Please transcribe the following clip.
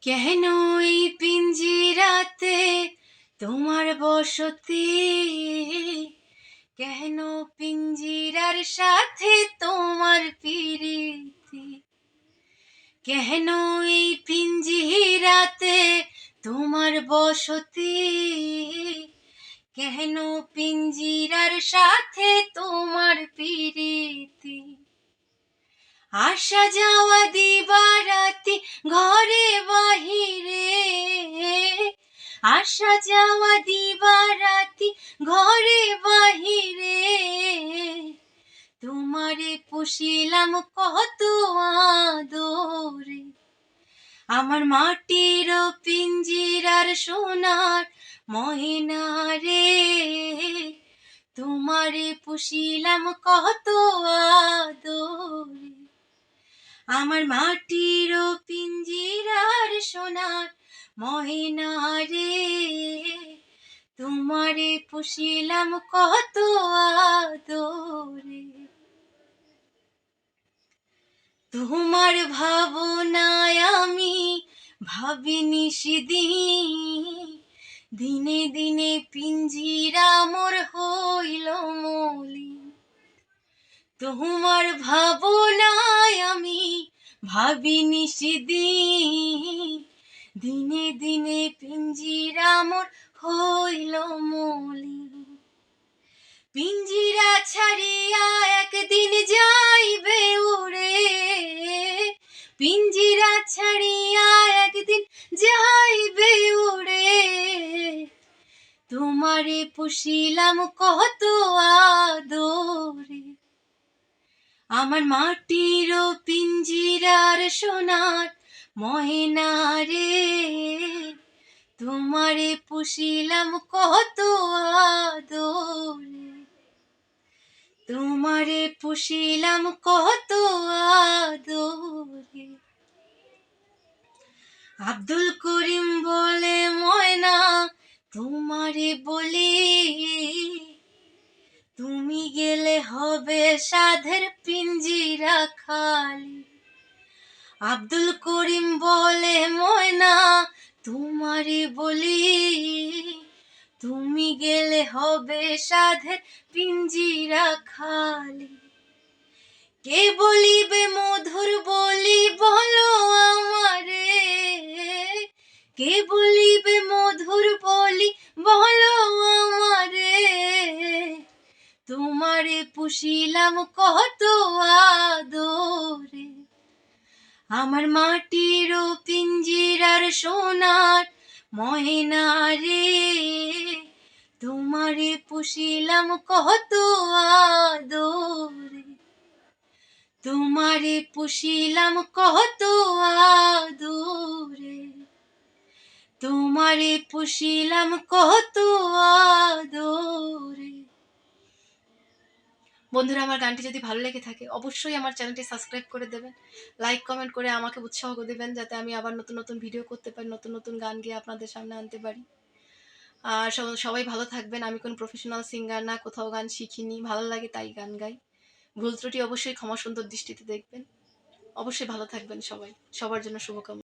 কেন পিঞ্জিরাতে তোমার বসতি? কেন পিঞ্জিরার সাথে তোমার পিরিতি? কেন এই পিঞ্জিরাতে তোমার বসতি? কেন পিঞ্জিরার সাথে তোমার পিরিতি? আসা যাওয়া দিবারাতি ঘরে বাহিরে। আসা যাওয়া দিবারাতি ঘরে বাহিরে। তোমারে পুষিলাম কত আদরে। আমার মাটির পিঞ্জিরার সোনার মহিনা রে। তোমারে পুষিলাম কত আদরে। আমার মাটির পিঞ্জিরার সোনার মহিনা রে। তোমারে পুষিলাম কত আদরে। তোমার ভাবনায় আমি ভাবিনি সেদিন। দিনে দিনে পিঞ্জিরা মোর হইল মলি তোমার ভাবনায় আমি ভাবিনি সেদিন দিনে দিনে পিঞ্জিরা মোর হইল মলি। পিঞ্জিরা ছাড়িয়া একদিন যাইবে উড়ে। পিঞ্জিরা ছাড়িয়া একদিন যাইবে উড়ে। তোমারে পুষিলাম কত আমার মাটির পিঞ্জিরার সোনার ময়না রে, তোমারে পুষিলাম কত আদরে। তোমারে পুষিলাম কত আদরে। আব্দুল করিম বলে ময়না, তোমারে বলি, তুমি গেলে হবে পিঞ্জিরা খালি। আব্দুল করিম বলে, ময়না, তোমারে বলি, তুমি গেলে হবে সাধে পিঞ্জিরা খালি। কে বলিবে মধুর বলি, বলো আমারে। কে বলিবে মধুর বলি, বলো আমারে। তোমারে পুষিলাম কত আদরে আমার মাটির পিঞ্জিরার সোনার ময়না রে, তোমারে পুষিলাম কত আদরে তোমারে পুষিলাম কত আদরে তোমারে পুষিলাম কত আদরে বন্ধুরা, আমার গানটি যদি ভালো লেগে থাকে, অবশ্যই আমার চ্যানেলটি সাবস্ক্রাইব করে দেবেন। লাইক কমেন্ট করে আমাকে উৎসাহ দেবেন, যাতে আমি আবার নতুন নতুন ভিডিও করতে পারি, নতুন নতুন গান গিয়ে আপনাদের সামনে আনতে পারি। আর সবাই ভালো থাকবেন। আমি কোনো প্রফেশনাল সিঙ্গার না, কোথাও গান শিখিনি। ভালো লাগে তাই গান গাই। ভুল ত্রুটি অবশ্যই ক্ষমা সুন্দর দৃষ্টিতে দেখবেন। অবশ্যই ভালো থাকবেন সবাই। সবার জন্য শুভকামনা।